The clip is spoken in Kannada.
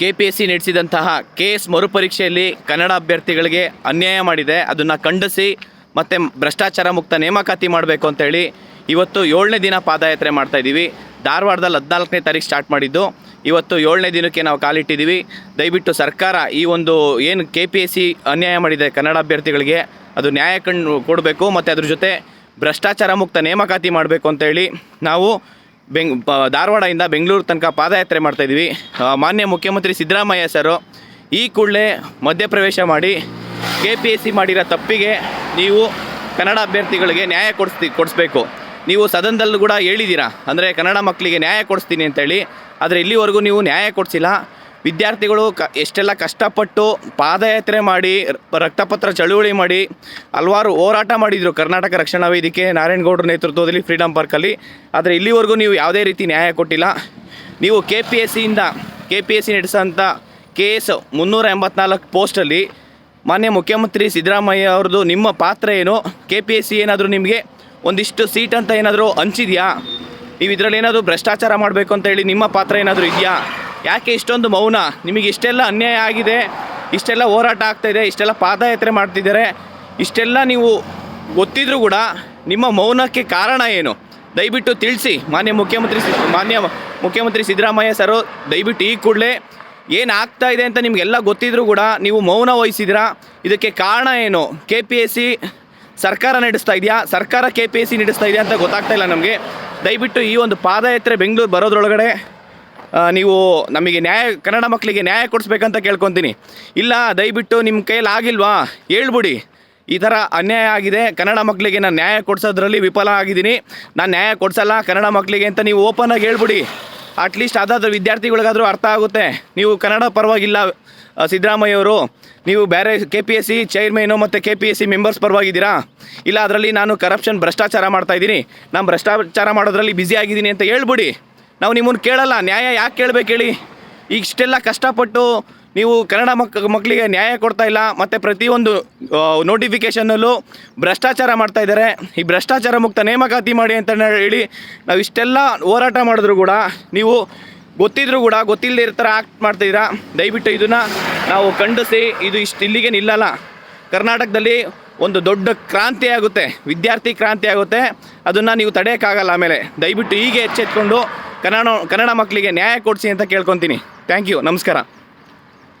ಕೆ ಪಿ ಎಸ್ ಸಿ ನಡೆಸಿದಂತಹ ಕೆ ಎಸ್ ಮರುಪರೀಕ್ಷೆಯಲ್ಲಿ ಕನ್ನಡ ಅಭ್ಯರ್ಥಿಗಳಿಗೆ ಅನ್ಯಾಯ ಮಾಡಿದೆ. ಅದನ್ನು ಖಂಡಿಸಿ ಮತ್ತು ಭ್ರಷ್ಟಾಚಾರ ಮುಕ್ತ ನೇಮಕಾತಿ ಮಾಡಬೇಕು ಅಂತೇಳಿ ಇವತ್ತು ಏಳನೇ ದಿನ ಪಾದಯಾತ್ರೆ ಮಾಡ್ತಾಯಿದ್ದೀವಿ ಧಾರವಾಡದಲ್ಲಿ ಹದಿನಾಲ್ಕನೇ ತಾರೀಕು ಸ್ಟಾರ್ಟ್ ಮಾಡಿದ್ದು. ಇವತ್ತು ಏಳನೇ ದಿನಕ್ಕೆ ನಾವು ಕಾಲಿಟ್ಟಿದ್ದೀವಿ. ದಯವಿಟ್ಟು ಸರ್ಕಾರ ಈ ಒಂದು ಏನು ಕೆ ಪಿ ಎಸ್ ಸಿ ಅನ್ಯಾಯ ಮಾಡಿದೆ ಕನ್ನಡ ಅಭ್ಯರ್ಥಿಗಳಿಗೆ, ಅದು ನ್ಯಾಯ ಕಂಡು ಕೊಡಬೇಕು, ಮತ್ತು ಅದ್ರ ಜೊತೆ ಭ್ರಷ್ಟಾಚಾರ ಮುಕ್ತ ನೇಮಕಾತಿ ಮಾಡಬೇಕು ಅಂತೇಳಿ ನಾವು ಬೆಂಗ್ ಧಾರವಾಡದಿಂದ ಬೆಂಗಳೂರು ತನಕ ಪಾದಯಾತ್ರೆ ಮಾಡ್ತಾಯಿದ್ವಿ ಮಾನ್ಯ ಮುಖ್ಯಮಂತ್ರಿ ಸಿದ್ದರಾಮಯ್ಯ ಸರು, ಈ ಕೂಡಲೇ ಮಧ್ಯಪ್ರವೇಶ ಮಾಡಿ ಕೆ ಪಿ ಎಸ್ ಸಿ ಮಾಡಿರೋ ತಪ್ಪಿಗೆ ನೀವು ಕನ್ನಡ ಅಭ್ಯರ್ಥಿಗಳಿಗೆ ನ್ಯಾಯ ಕೊಡಿಸ್ತಿ, ಕೊಡಿಸ್ಬೇಕು. ನೀವು ಸದನದಲ್ಲೂ ಕೂಡ ಹೇಳಿದ್ದೀರಾ? ಅಂದರೆ ಕನ್ನಡ ಮಕ್ಕಳಿಗೆ ನ್ಯಾಯ ಕೊಡಿಸ್ತೀನಿ ಅಂತೇಳಿ. ಆದರೆ ಇಲ್ಲಿವರೆಗೂ ನೀವು ನ್ಯಾಯ ಕೊಡಿಸಿಲ್ಲ. ವಿದ್ಯಾರ್ಥಿಗಳು ಕ ಎಷ್ಟೆಲ್ಲ ಕಷ್ಟಪಟ್ಟು ಪಾದಯಾತ್ರೆ ಮಾಡಿ ರಕ್ತಪತ್ರ ಚಳುವಳಿ ಮಾಡಿ ಹಲವಾರು ಹೋರಾಟ ಮಾಡಿದರು ಕರ್ನಾಟಕ ರಕ್ಷಣಾ ವೇದಿಕೆ ನಾರಾಯಣಗೌಡರ ನೇತೃತ್ವದಲ್ಲಿ ಫ್ರೀಡಮ್ ಪಾರ್ಕಲ್ಲಿ. ಆದರೆ ಇಲ್ಲಿವರೆಗೂ ನೀವು ಯಾವುದೇ ರೀತಿ ನ್ಯಾಯ ಕೊಟ್ಟಿಲ್ಲ. ನೀವು ಕೆ ಪಿ ಎಸ್ ಸಿಯಿಂದ ಕೆ ಪಿ ಎಸ್ ಸಿ ನಡೆಸೋಂಥ ಕೆ ಎಸ್ ಮುನ್ನೂರ ಎಂಬತ್ನಾಲ್ಕು ಪೋಸ್ಟಲ್ಲಿ ಮಾನ್ಯ ಮುಖ್ಯಮಂತ್ರಿ ಸಿದ್ದರಾಮಯ್ಯ ಅವ್ರದ್ದು ನಿಮ್ಮ ಪಾತ್ರ ಏನು? ಕೆ ಪಿ ಎಸ್ ಸಿ ಏನಾದರೂ ನಿಮಗೆ ಒಂದಿಷ್ಟು ಸೀಟ್ ಅಂತ ಏನಾದರೂ ಹಂಚಿದೆಯಾ? ನೀವು ಇದರಲ್ಲಿ ಏನಾದರೂ ಭ್ರಷ್ಟಾಚಾರ ಮಾಡಬೇಕು ಅಂತ ಹೇಳಿ ನಿಮ್ಮ ಪಾತ್ರ ಏನಾದರೂ ಇದೆಯಾ? ಯಾಕೆ ಇಷ್ಟೊಂದು ಮೌನ? ನಿಮಗೆ ಇಷ್ಟೆಲ್ಲ ಅನ್ಯಾಯ ಆಗಿದೆ, ಇಷ್ಟೆಲ್ಲ ಹೋರಾಟ ಆಗ್ತಾಯಿದೆ ಇಷ್ಟೆಲ್ಲ ಪಾದಯಾತ್ರೆ ಮಾಡ್ತಿದ್ದಾರೆ, ಇಷ್ಟೆಲ್ಲ ನೀವು ಗೊತ್ತಿದ್ರೂ ಕೂಡ ನಿಮ್ಮ ಮೌನಕ್ಕೆ ಕಾರಣ ಏನು? ದಯವಿಟ್ಟು ತಿಳಿಸಿ. ಮಾನ್ಯ ಮುಖ್ಯಮಂತ್ರಿ ಮಾನ್ಯ ಮುಖ್ಯಮಂತ್ರಿ ಸಿದ್ದರಾಮಯ್ಯ ಸರು ದಯವಿಟ್ಟು ಈ ಕೂಡಲೇ ಏನಾಗ್ತಾ ಇದೆ ಅಂತ ನಿಮಗೆಲ್ಲ ಗೊತ್ತಿದ್ರು ಕೂಡ ನೀವು ಮೌನ ವಹಿಸಿದ್ದೀರಾ? ಇದಕ್ಕೆ ಕಾರಣ ಏನು? ಕೆ ಪಿ ಎಸ್ ಸಿ ಸರ್ಕಾರ ನಡೆಸ್ತಾ ಇದೆಯಾ? ಸರ್ಕಾರ ಕೆ ಪಿ ಎಸ್ ಸಿ ನಡೆಸ್ತಾ ಇದೆಯಾ ಅಂತ ಗೊತ್ತಾಗ್ತಾ ಇಲ್ಲ ನಮಗೆ. ದಯವಿಟ್ಟು ಈ ಒಂದು ಪಾದಯಾತ್ರೆ ಬೆಂಗಳೂರು ಬರೋದ್ರೊಳಗಡೆ ನೀವು ನಮಗೆ ನ್ಯಾಯ, ಕನ್ನಡ ಮಕ್ಕಳಿಗೆ ನ್ಯಾಯ ಕೊಡಿಸ್ಬೇಕಂತ ಕೇಳ್ಕೊತೀನಿ. ಇಲ್ಲ, ದಯವಿಟ್ಟು ನಿಮ್ಮ ಕೈಯಲ್ಲಿ ಆಗಿಲ್ವಾ? ಹೇಳ್ಬಿಡಿ. ಈ ಥರ ಅನ್ಯಾಯ ಆಗಿದೆ. ಕನ್ನಡ ಮಕ್ಕಳಿಗೆ ನಾನು ನ್ಯಾಯ ಕೊಡ್ಸೋದ್ರಲ್ಲಿ ವಿಫಲ ಆಗಿದ್ದೀನಿ. ನಾನು ನ್ಯಾಯ ಕೊಡಿಸಲ್ಲ ಕನ್ನಡ ಮಕ್ಕಳಿಗೆ ಅಂತ ನೀವು ಓಪನ್ ಆಗಿ ಹೇಳ್ಬಿಡಿ. ಅಟ್ಲೀಸ್ಟ್ ಅದಾದ್ರೂ ವಿದ್ಯಾರ್ಥಿಗಳಿಗಾದರೂ ಅರ್ಥ ಆಗುತ್ತೆ. ನೀವು ಕನ್ನಡ ಪರವಾಗಿಲ್ಲ ಸಿದ್ದರಾಮಯ್ಯವರು. ನೀವು ಬೇರೆ K P S C chairman ಮತ್ತು K P S C members ಪರವಾಗಿದ್ದೀರಾ? ಇಲ್ಲ, ಅದರಲ್ಲಿ ನಾನು ಕರಪ್ಷನ್ ಭ್ರಷ್ಟಾಚಾರ ಮಾಡ್ತಾಯಿದ್ದೀನಿ ನಾನು ಭ್ರಷ್ಟಾಚಾರ ಮಾಡೋದ್ರಲ್ಲಿ ಬ್ಯುಸಿ ಆಗಿದ್ದೀನಿ ಅಂತ ಹೇಳ್ಬಿಡಿ. ನಾವು ನಿಮ್ಮನ್ನು ಕೇಳಲ್ಲ, ನ್ಯಾಯ ಯಾಕೆ ಕೇಳಬೇಕು ಹೇಳಿ? ಇಷ್ಟೆಲ್ಲ ಕಷ್ಟಪಟ್ಟು ನೀವು ಕನ್ನಡ ಮಕ್, ಮಕ್ಕಳಿಗೆ ನ್ಯಾಯ ಕೊಡ್ತಾ ಇಲ್ಲ, ಮತ್ತು ಪ್ರತಿಯೊಂದು ನೋಟಿಫಿಕೇಷನಲ್ಲೂ ಭ್ರಷ್ಟಾಚಾರ ಮಾಡ್ತಾ ಇದ್ದಾರೆ. ಈ ಭ್ರಷ್ಟಾಚಾರ ಮುಕ್ತ ನೇಮಕಾತಿ ಮಾಡಿ ಅಂತ ಹೇಳಿ ನಾವು ಇಷ್ಟೆಲ್ಲ ಹೋರಾಟ ಮಾಡಿದ್ರು ಕೂಡ, ನೀವು ಗೊತ್ತಿದ್ರು ಕೂಡ, ಗೊತ್ತಿಲ್ಲದೆ ಇರ್ತಾರೆ, ಆಕ್ಟ್ ಮಾಡ್ತಿದ್ದೀರಾ? ದಯವಿಟ್ಟು ಇದನ್ನು ನಾವು ಖಂಡಿಸಿ, ಇದು ಇಷ್ಟು ಇಲ್ಲಿಗೆ ನಿಲ್ಲಲ್ಲ. ಕರ್ನಾಟಕದಲ್ಲಿ ಒಂದು ದೊಡ್ಡ ಕ್ರಾಂತಿ ಆಗುತ್ತೆ, ವಿದ್ಯಾರ್ಥಿ ಕ್ರಾಂತಿ ಆಗುತ್ತೆ, ಅದನ್ನು ನೀವು ತಡೆಯೋಕ್ಕಾಗಲ್ಲ ಆಮೇಲೆ. ದಯವಿಟ್ಟು ಹೀಗೆ ಎಚ್ಚೆತ್ಕೊಂಡು ಕನ್ನಡ ಕನ್ನಡ ಮಕ್ಕಳಿಗೆ ನ್ಯಾಯ ಕೊಡಿಸಿ ಅಂತ ಕೇಳ್ಕೊತೀನಿ. ಥ್ಯಾಂಕ್ ಯು ನಮಸ್ಕಾರ.